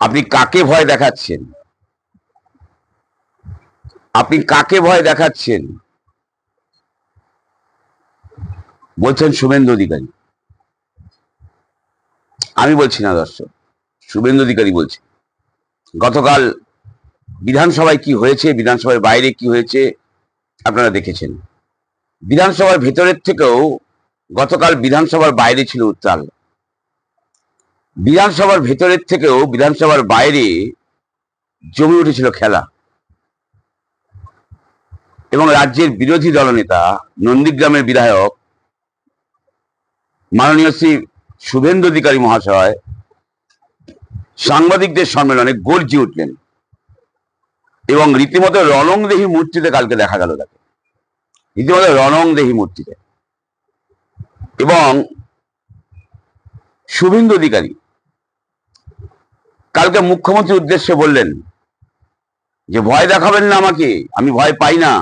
আপনি কাকে ভয় দেখাচ্ছেন? আপনি কাকে ভয় দেখাচ্ছেন? বলছেন শুভেন্দু অধিকারী। আমি বলছি না, দর্শক। শুভেন্দু অধিকারী বলছে। গতকাল বিধানসভায় কি হয়েছে, বিধানসভার বাইরে কি হয়েছে, আপনারা দেখেছেন। বিধানসভার ভেতরের থেকেও গতকাল বিধানসভার বাইরে ছিল উত্তাল। বিধানসভার ভেতরের থেকেও বিধানসভার বাইরে জমে উঠেছিল খেলা। এবং রাজ্যের বিরোধী দলনেতা, নন্দীগ্রামের বিধায়ক, মাননীয় শ্রী শুভেন্দু অধিকারী মহাশয়, সাংবাদিকদের সম্মেলনে গর্জি উঠলেন এবং রীতিমতো রণংদেহী মূর্তিতে কালকে দেখা গেল তাকে। রীতিমতো রণংদেহী মূর্তিতে। এবং শুভেন্দু অধিকারী কালকে মুখ্যমন্ত্রীর উদ্দেশ্যে বললেন যে ভয় দেখাবেন না আমাকে, আমি ভয় পাই না।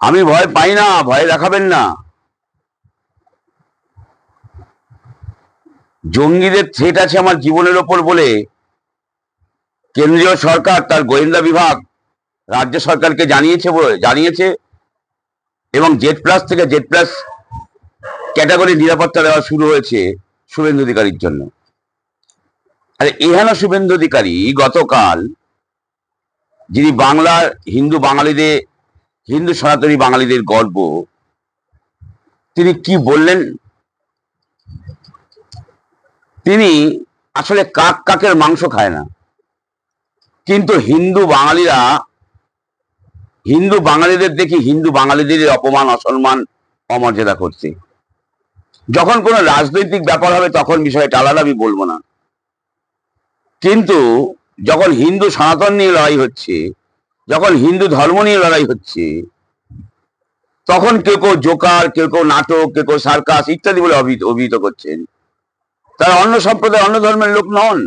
আমি ভয় পাই না, ভয় দেখাবেন না। জঙ্গিদের থ্রেট আছে আমার জীবনের ওপর বলে কেন্দ্রীয় সরকার, তার গোয়েন্দা বিভাগ, রাজ্য সরকারকে জানিয়েছে জানিয়েছে এবং জেড প্লাস থেকে জেড প্লাস ক্যাটাগরি নিরাপত্তা দেওয়া শুরু হয়েছে শুভেন্দু অধিকারীর জন্য। আরে এহেন শুভেন্দু অধিকারী গতকাল যিনি বাংলার হিন্দু বাঙালিদের, হিন্দু সনাতনী বাঙালিদের গর্ব তিনি কি বললেন? তিনি আসলে কাক কাকের মাংস খায় না। কিন্তু হিন্দু বাঙালিরা, হিন্দু বাঙালিদের দেখি হিন্দু বাঙালিদের অপমান, অসম্মান, অমর্যাদা করছে। যখন কোনো রাজনৈতিক ব্যাপার হবে তখন বিষয়টা আলাদা, আমি বলব না। কিন্তু যখন হিন্দু সনাতন নিয়ে লড়াই হচ্ছে, যখন হিন্দু ধর্ম নিয়ে লড়াই হচ্ছে, তখন কেউ কেউ জোকার, কেউ কেউ নাটক, কেউ কেউ সার্কাস ইত্যাদি বলে অভিহিত করছেন। তারা অন্য সম্প্রদায় অন্য ধর্মের লোক নন।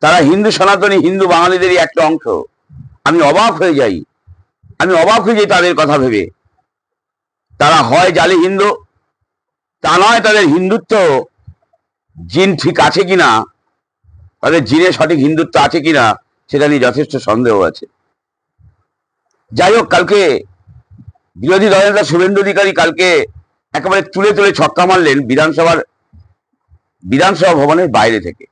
তারা হিন্দু সনাতনী, হিন্দু বাঙালিদেরই একটা অংশ। আমি অবাক হয়ে যাই। আমি অবাক হয়ে যাই তাদের কথা ভেবে। তারা হয় জালি হিন্দু, তা নয় তাদের হিন্দুত্ব জিন ঠিক আছে কিনা তাদের জিনে সঠিক হিন্দুত্ব আছে কিনা সেটা নিয়ে যথেষ্ট সন্দেহ আছে। যাই হোক, কালকে বিরোধী দলনেতা শুভেন্দু অধিকারী কালকে একেবারে তুলে তুলে ছক্কা মারলেন বিধানসভার বিধানসভা ভবনের বাইরে থেকে।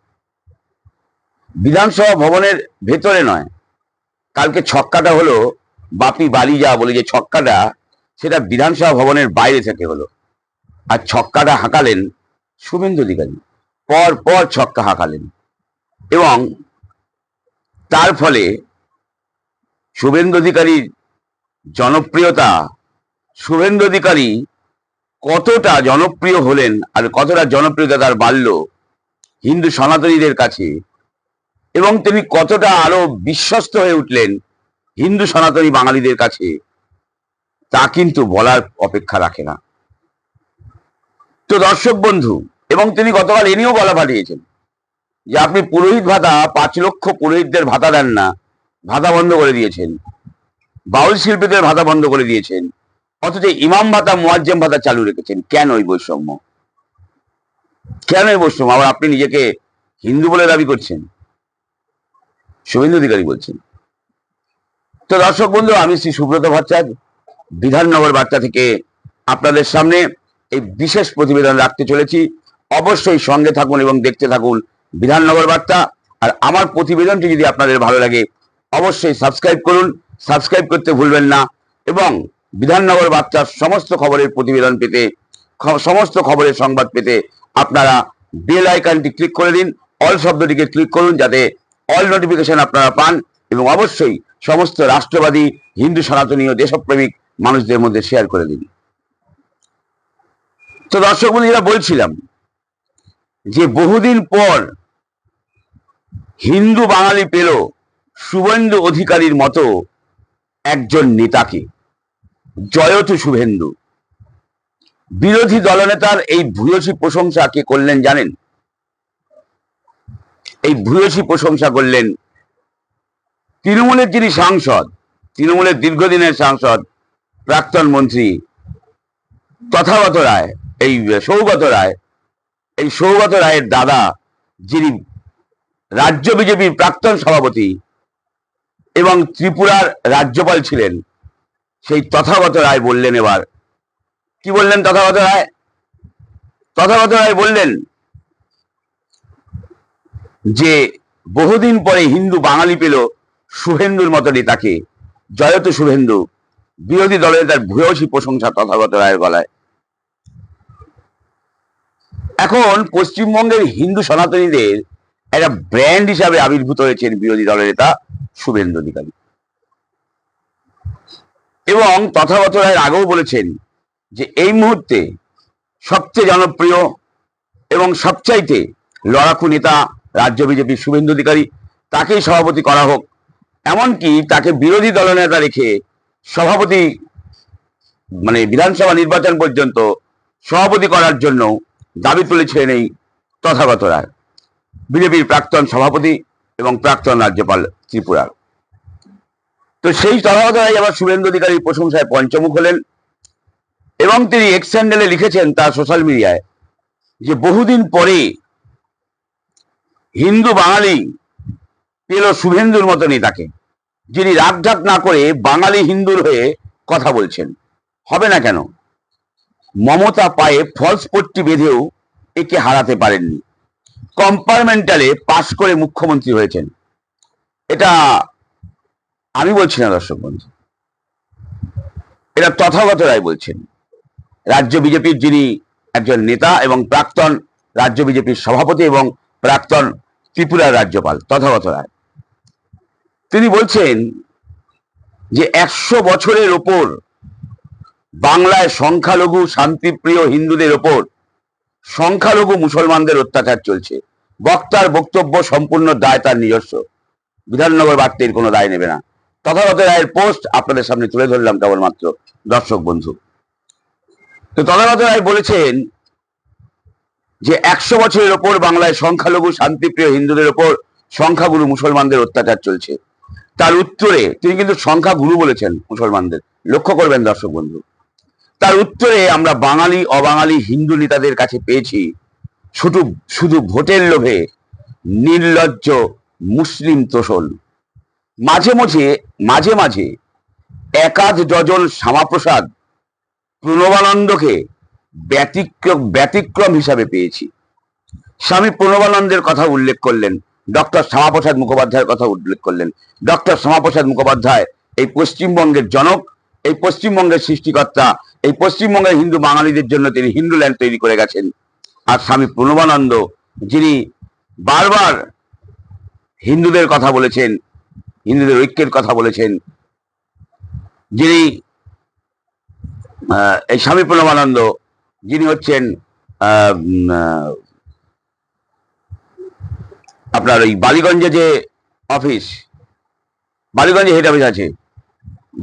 বিধানসভা ভবনের ভেতরে নয়, কালকে ছক্কাটা হলো বাপি বাড়ি যা বলে যে ছক্কাটা, সেটা বিধানসভা ভবনের বাইরে থেকে হলো। আর ছক্কাটা হাঁকালেন শুভেন্দু অধিকারী। পর পর ছক্কা হাঁকালেন। এবং তার ফলে শুভেন্দু অধিকারীর জনপ্রিয়তা, শুভেন্দু অধিকারী কতটা জনপ্রিয় হলেন আর কতটা জনপ্রিয়তা তার বাড়ল হিন্দু সনাতনীদের কাছে এবং তিনি কতটা আরও বিশ্বস্ত হয়ে উঠলেন হিন্দু সনাতনী বাঙালিদের কাছে, তা কিন্তু বলার অপেক্ষা রাখে না। তো দর্শক বন্ধু, এবং তিনি গতকাল এ নিয়েও বলা পাঠিয়েছেন। যে আপনি পুরোহিত ভাতা, পাঁচ লক্ষ পুরোহিতদের ভাতা দেন না, ভাতা বন্ধ করে দিয়েছেন। বাউল শিল্পীদের ভাতা বন্ধ করে দিয়েছেন। অথচ ইমাম ভাতা, মুয়াজ্জেম ভাতা চালু রেখেছেন। কেন এই বৈষম্য? কেন এই বৈষম্য? আবার আপনি নিজেকে হিন্দু বলে দাবি করছেন। শুভেন্দু অধিকারী বলছেন। তো দর্শক বন্ধু, আমি শ্রী সুব্রত ভট্টাচার্য, বিধাননগর বার্তা থেকে আপনাদের সামনে এই বিশেষ প্রতিবেদন রাখতে চলেছি। অবশ্যই সঙ্গে থাকুন এবং দেখতে থাকুন বিধাননগর বার্তা। আর আমার প্রতিবেদনটি যদি আপনাদের ভালো লাগে, অবশ্যই সাবস্ক্রাইব করুন। সাবস্ক্রাইব করতে ভুলবেন না। এবং বিধাননগর বার্তার সমস্ত খবরের প্রতিবেদন পেতে সমস্ত খবরের সংবাদ পেতে আপনারা বেল আইকনটি ক্লিক করে দিন। অল শব্দটিকে ক্লিক করুন যাতে অল নোটিফিকেশন আপনারা পান। এবং অবশ্যই সমস্ত রাষ্ট্রবাদী, হিন্দু সনাতনীয় দেশপ্রেমিক মানুষদের মধ্যে শেয়ার করে দিন। তো দর্শক বন্ধুরা, বলছিলাম যে বহুদিন পর হিন্দু বাঙালি পেল শুভেন্দু অধিকারীর মতো একজন নেতাকে। জয়তু শুভেন্দু। বিরোধী দলনেতার এই ভূয়সী প্রশংসা কে করলেন জানেন? এই ভূয়সী প্রশংসা করলেন তৃণমূলের যিনি সাংসদ, তৃণমূলের দীর্ঘদিনের সাংসদ, প্রাক্তন মন্ত্রী তথাগত রায়, এই সৌগত রায়, এই সৌগত রায়ের দাদা যিনি রাজ্য বিজেপির প্রাক্তন সভাপতি এবং ত্রিপুরার রাজ্যপাল ছিলেন। সেই তথাগত রায় বললেন এবার। কি বললেন তথাগত রায়? তথাগত রায় বললেন যে, বহুদিন পরে হিন্দু বাঙালি পেল শুভেন্দুর মতো নেতাকে জয়ত শুভেন্দু, বিরোধী দলের তার ভূয়সী প্রশংসা তথাগত রায়ের গলায়। এখন পশ্চিমবঙ্গের হিন্দু সনাতনীদের একটা ব্র্যান্ড হিসাবে আবির্ভূত হয়েছেন বিরোধী দলের নেতা শুভেন্দু অধিকারী। এবং তথাগত রায়ের আগেও বলেছেন যে এই মুহূর্তে সবচেয়ে জনপ্রিয় এবং সবচাইতে লড়াকু নেতা রাজ্য বিজেপির শুভেন্দু অধিকারী, তাকেই সভাপতি করা হোক। এমনকি তাকে বিরোধী দলনেতা রেখে সভাপতি মানে বিধানসভা নির্বাচন পর্যন্ত সভাপতি করার জন্য দাবি তুলেছিলেন এই তথাগত রায়। বিজেপির প্রাক্তন সভাপতি এবং প্রাক্তন রাজ্যপাল ত্রিপুরার তো সেই তথাগত আবার শুভেন্দু অধিকারীর প্রশংসায় পঞ্চমুখ হলেন এবং তিনি এক্স হ্যান্ডেলে লিখেছেন তার সোশ্যাল মিডিয়ায় যে বহুদিন পরে হিন্দু বাঙালি পেল শুভেন্দুর মতো নেতাকে যিনি রাগঢাক না করে বাঙালি হিন্দুর হয়ে কথা বলছেন। হবে না কেন? মমতা পায়ে ফলস পট্টি বেঁধেও একে হারাতে পারেননি। কম্পার্টমেন্টালে পাশ করে মুখ্যমন্ত্রী হয়েছেন। এটা আমি বলছি না, দর্শক বন্ধু। এটা তথাগত রায় বলছেন। রাজ্য বিজেপির যিনি একজন নেতা এবং প্রাক্তন রাজ্য বিজেপির সভাপতি এবং প্রাক্তন ত্রিপুরার রাজ্যপাল, তথাগত রায়। তিনি বলছেন যে একশো বছরের ওপর বাংলায় সংখ্যালঘু শান্তিপ্রিয় হিন্দুদের ওপর সংখ্যালঘু মুসলমানদের অত্যাচার চলছে। বক্তার বক্তব্য সম্পূর্ণ দায় তার নিজস্ব। বিধাননগর বার্তের কোনো দায় নেবে না। তথাগত রায়ের পোস্ট আপনাদের সামনে তুলে ধরলাম কেবলমাত্র দর্শক বন্ধু। তো তথাগত রায় বলেছেন যে একশো বছরের ওপর বাংলায় সংখ্যালঘু শান্তিপ্রিয় হিন্দুদের ওপর সংখ্যাগুরু মুসলমানদের অত্যাচার চলছে। তার উত্তরে তিনি কিন্তু সংখ্যাগুরু বলেছেন মুসলমানদের। লক্ষ্য করবেন দর্শক বন্ধু। তার উত্তরে আমরা বাঙালি, অবাঙালি, হিন্দু নেতাদের কাছে পেয়েছি শুধু শুধু ভোটের লোভে নির্লজ্জ মুসলিম তোষণ। মাঝে মাঝে মাঝে মাঝে একাধ ডজন শ্যামাপ্রসাদ প্রণবানন্দকে ব্যতিক্রম ব্যতিক্রম হিসাবে পেয়েছি। স্বামী প্রণবানন্দের কথা উল্লেখ করলেন, ডক্টর শ্যামাপ্রসাদ মুখোপাধ্যায়ের কথা উল্লেখ করলেন। ডক্টর শ্যামাপ্রসাদ মুখোপাধ্যায়, এই পশ্চিমবঙ্গের জনক, এই পশ্চিমবঙ্গের সৃষ্টিকর্তা এই পশ্চিমবঙ্গের হিন্দু বাঙালিদের জন্য তিনি হিন্দু ল্যান্ড তৈরি করে গেছেন। আর স্বামী প্রণবানন্দ, যিনি বারবার হিন্দুদের কথা বলেছেন, হিন্দুদের ঐক্যের কথা বলেছেন, যিনি এই স্বামী প্রণবানন্দ, যিনি হচ্ছেন আপনার ওই বালিগঞ্জে যে অফিস, বালিগঞ্জে হেড অফিস আছে,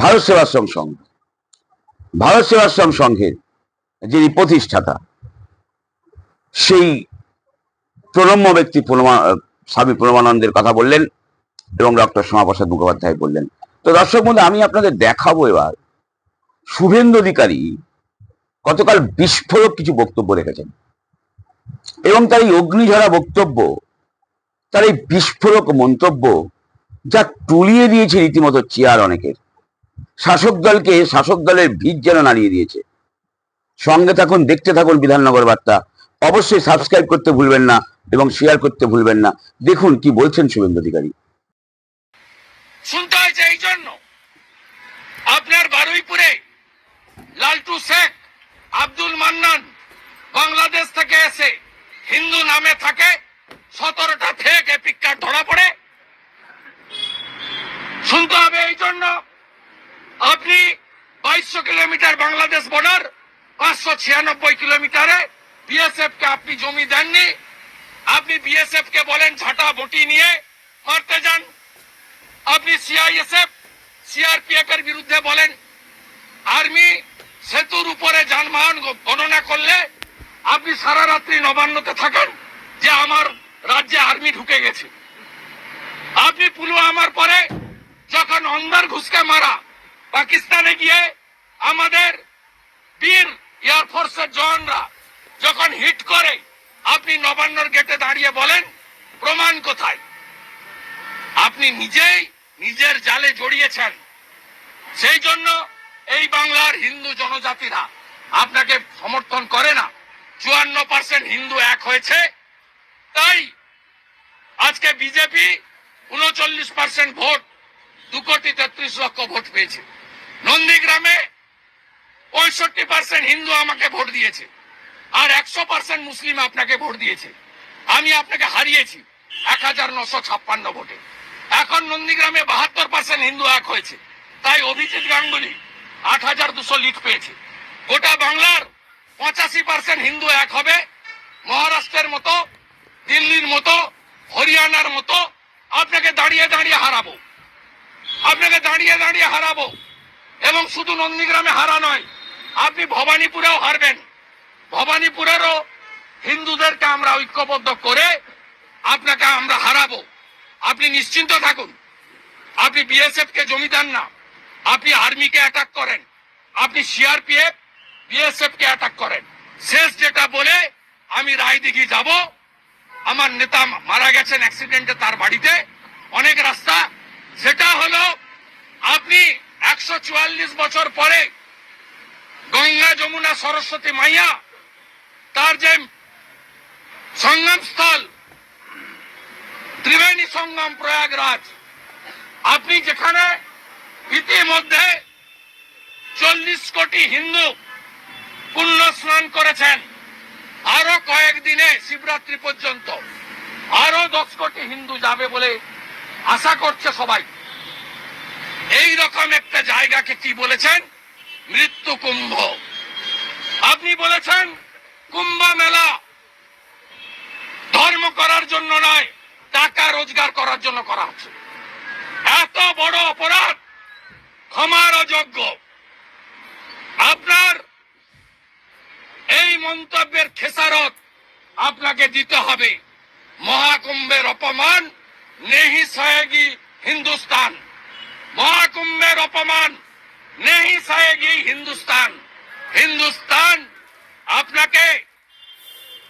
ভারত সেবাশ্রম সংঘ। ভারত সেবাশ্রম সংঘের যিনি প্রতিষ্ঠাতা, সেই প্রণম্য ব্যক্তি স্বামী প্রণমানন্দের কথা বললেন এবং ডক্টর শ্যামাপ্রসাদ মুখোপাধ্যায় বললেন। তো দর্শক বন্ধু আমি আপনাদের দেখাবো এবার, শুভেন্দু অধিকারী গতকাল বিস্ফোরক কিছু বক্তব্য রেখেছেন। এবং তার এই অগ্নিঝরা বক্তব্য, তার এই বিস্ফোরক মন্তব্য যা টুলিয়ে দিয়েছে রীতিমতো চেয়ার অনেকের। শাসক দলকে শাসক দলের ভিত যেন নাড়িয়ে দিয়েছে। সঙ্গে থাকুন, দেখতে থাকুন বিধাননগর বার্তা। অবশ্যই সাবস্ক্রাইব করতে ভুলবেন না এবং শেয়ার করতে ভুলবেন না। দেখুন কি বলছেন শুভেন্দু অধিকারী। শুনতে হয়েছে এই জন্য আপনার বারুইপুরে লালটু শেখ আব্দুল মান্নান বাংলাদেশ থেকে এসে হিন্দু নামে থাকে, সতেরোটা ফেক এপিক ধরা পড়ে। শুনতে হবে এই জন্য আপনি বাইশশো কিলোমিটার বাংলাদেশ বর্ডার পাঁচশো ছিয়ানব্বই কিলোমিটারে বিএসএফ কে আপনি জমি দেননি। আপনি বিএসএফ কে বলেন ঝাঁটা বটি নিয়ে মারতে যান। আপনি সিআইএসএফ সিআরপিএফ এর বিরুদ্ধে বলেন, আর্মি সেতুর উপরে যানবাহন গণনা করলে আপনি সারা রাত্রি নবান্নতে থাকেন যে আমার রাজ্যে আর্মি ঢুকে গেছে। আপনি পুলওয়ামার পরে যখন অন্দার ঘুষকে মারা পাকিস্তানে গিয়ে আমাদের বীর এয়ারফোর্সের জওয়ানরা যখন হিট করে, আপনি নবান্নর গেটে দাঁড়িয়ে বলেন, প্রমাণ কোথায়? আপনি নিজেই নিজের জালে জড়িয়েছেন। সেই জন্য এই বাংলার হিন্দু জনজাতিরা আপনাকে সমর্থন করে না। চুয়ান্ন পার্সেন্ট হিন্দু এক হয়েছে। তাই আজকে বিজেপি উনচল্লিশ পার্সেন্ট ভোট, দু কোটি তেত্রিশ লক্ষ ভোট পেয়েছে। নন্দীগ্রামে পঁয়ষট্টি পার্সেন্ট হিন্দু আমাকে ভোট দিয়েছে আর একশো পার্সেন্ট মুসলিম আপনাকে ভোট দিয়েছে। আমি আপনাকে হারিয়েছি এক হাজার নশো ছাপ্পান্ন ভোটে। এখন নন্দীগ্রামে বাহাত্তর পার্সেন্ট হিন্দু এক হয়েছে। তাই অভিজিৎ গাঙ্গুলি আট হাজার দুশো লিড পেয়েছে। গোটা বাংলার পঁচাশি পার্সেন্ট হিন্দু এক হবে। মহারাষ্ট্রের মতো, দিল্লির মতো, হরিয়ানার মতো। আপনাকে দাঁড়িয়ে দাঁড়িয়ে হারাবো। আপনাকে দাঁড়িয়ে দাঁড়িয়ে হারাবো। এবং শুধু নন্দীগ্রামে হারা নয়, আপনি ভবানীপুরেও হারবেন। ভবানীপুরেরও হিন্দুদেরকে আমরা ঐক্যবদ্ধ করে আপনাকে আমরা হারাবো। আপনি নিশ্চিন্ত থাকুন, আপনি বিএসএফ কে জমি দেন না, আপনি আর্মিকে অ্যাটাক করেন, আপনি সিআরপিএফ বিএসএফ কে অ্যাটাক করেন। শেষ যেটা বলে আমি রায়দিঘি যাব। আমার নেতা মারা গেছেন অ্যাক্সিডেন্টে তার বাড়িতে। অনেক রাস্তা। সেটা হলো আপনি একশো চুয়াল্লিশ বছর পরে গঙ্গা যমুনা সরস্বতী মাইয়া তার যে সঙ্গম স্থল ত্রিবেণী সঙ্গম প্রয়াগরাজ, আপনি যেখানে ইতিমধ্যে চল্লিশ কোটি হিন্দু পুণ্য স্নান করেছেন, আরও কয়েকদিনে শিবরাত্রি পর্যন্ত, আরও দশ কোটি হিন্দু যাবে বলে আশা করছে সবাই। এই রকম একটা জায়গাকে কি বলেছেন? মৃত্যু কুম্ভ। আপনি বলেছেন কুম্ভ মেলা ধর্ম করার জন্য নয়, টাকা রোজগার করার জন্য করা হচ্ছে। এত বড় অপরাধ ক্ষমার অযোগ্য। আপনার এই মন্তব্যের খেসারত আপনাকে দিতে হবে। মহাকুম্ভের অপমান নেহি সহেগি হিন্দুস্তান। মহাকুম্ভের অপমান। নেহি সহেগি হিন্দুস্তান। হিন্দুস্তান আপনাকে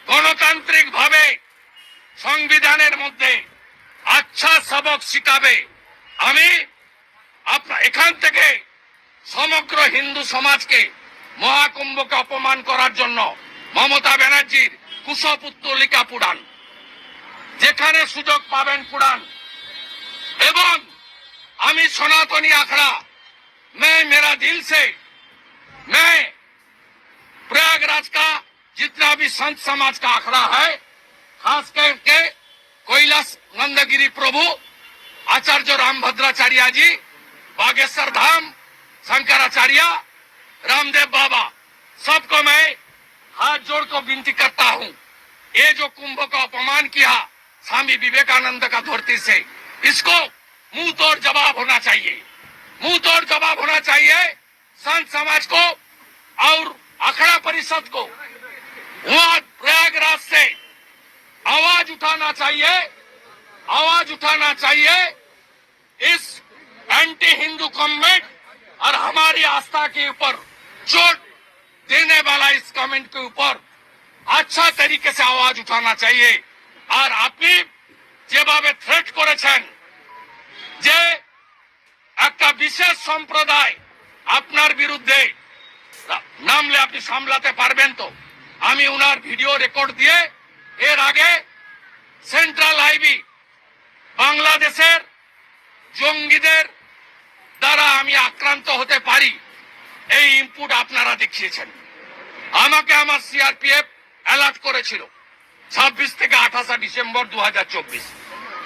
গণতান্ত্রিক ভাবে সংবিধানের মধ্যে আচ্ছা সবক শিখাবে আমি আপনার এখান থেকে সমগ্র হিন্দু সমাজকে মহাকুম্ভকে অপমান করার জন্য মমতা ব্যানার্জির কুশপুত্তলিকা পুরাণ। যেখানে সুযোগ পাবেন পুরাণ। এবং আমি সনাতনী আখড়া मैं मेरा दिल से मैं प्रयागराज का जितना भी संत समाज का आखड़ा है खास करके कैलाश नंदगिरी प्रभु आचार्य रामभद्राचार्य जी बागेश्वर धाम शंकराचार्य रामदेव बाबा सबको मैं हाथ जोड़ को विनती करता हूँ ये जो कुंभ का अपमान किया स्वामी विवेकानंद का धरती से इसको मुंह तोड़ जवाब होना चाहिए मुंह तोड़ जवाब होना चाहिए संत समाज को और अखड़ा परिषद को वहां प्रयागराज से आवाज उठाना चाहिए आवाज उठाना चाहिए इस एंटी हिंदू कमेंट और हमारी आस्था के ऊपर चोट देने वाला इस कमेंट के ऊपर अच्छा तरीके से आवाज उठाना चाहिए আর আপনি যেভাবে থ্রেট করেছেন যে একটা বিশেষ সম্প্রদায় আপনার বিরুদ্ধে নামলে আপনি সামলাতে পারবেন তো। আমি উনার ভিডিও রেকর্ড দিয়ে এর আগে সেন্ট্রাল হাইবি বাংলাদেশের জঙ্গিদের দ্বারা আমি আক্রান্ত হতে পারি, এই ইনপুট আপনারা দেখিয়েছেন। আমাকে আমার সিআরপিএফ অ্যালার্ট করেছিল, ছাব্বিশ থেকে আঠাশা ডিসেম্বর দু হাজার চব্বিশ।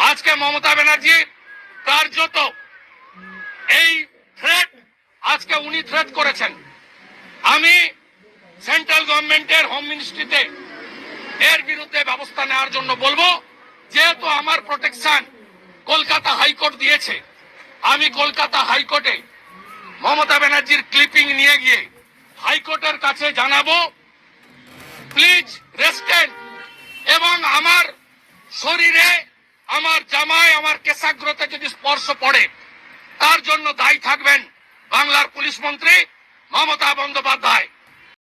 আজকে মমতা ব্যানার্জি কার্যত এই থ্রেট আজকে উনি থ্রেট করেছেন। আমি সেন্ট্রাল গভর্নমেন্টের হোম মিনিস্ট্রিতে এর বিরুদ্ধে ব্যবস্থা নেওয়ার জন্য বলব, যেহেতু আমার প্রোটেকশন কলকাতা হাইকোর্ট দিয়েছে, আমি কলকাতা হাইকোর্টে মমতা ব্যানার্জির ক্লিপিং নিয়ে গিয়ে হাইকোর্টের কাছে জানাব প্লিজ রেস্টেন্ট এবং আমার শরীরে আমার জামায় আমার কেশাগ্রতে যদি স্পর্শ পড়ে, তার জন্য দায়ী থাকবেন বাংলার পুলিশ মন্ত্রী মমতা বন্দ্যোপাধ্যায়।